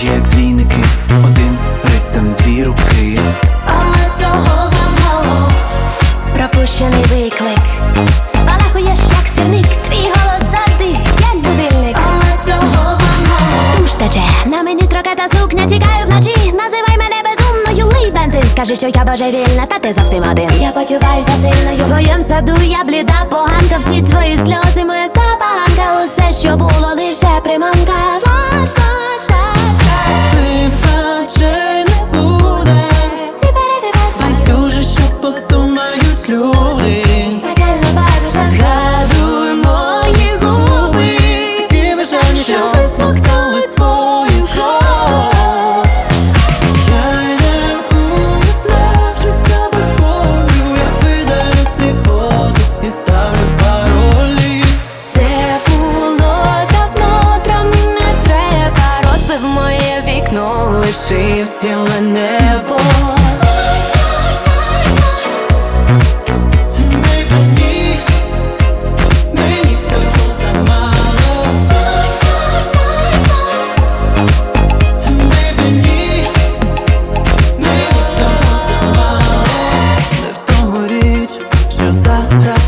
схожі, як двійники, один ритм, дві руки. Але цього замало пропущений виклик. Спалахуєш, як сильник, твій голос завжди, як будильник. Але цього замало Туш тече, на мені строка та сукня, тікаю вночі. Називай мене безумною, лий бензин. Скажи, що я божевільна, та ти зовсім один. Я почуваюся сильною. В твоєму саду я бліда, поганка, всі твої сльози, моя що висмоктали твою кров Я не уявляв життя без болю Я видалю всі фото і ставлю паролі Це було давно, травми не треба. Розбив моє вікно, лишив ціле небо. Що зараз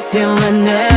давно, травми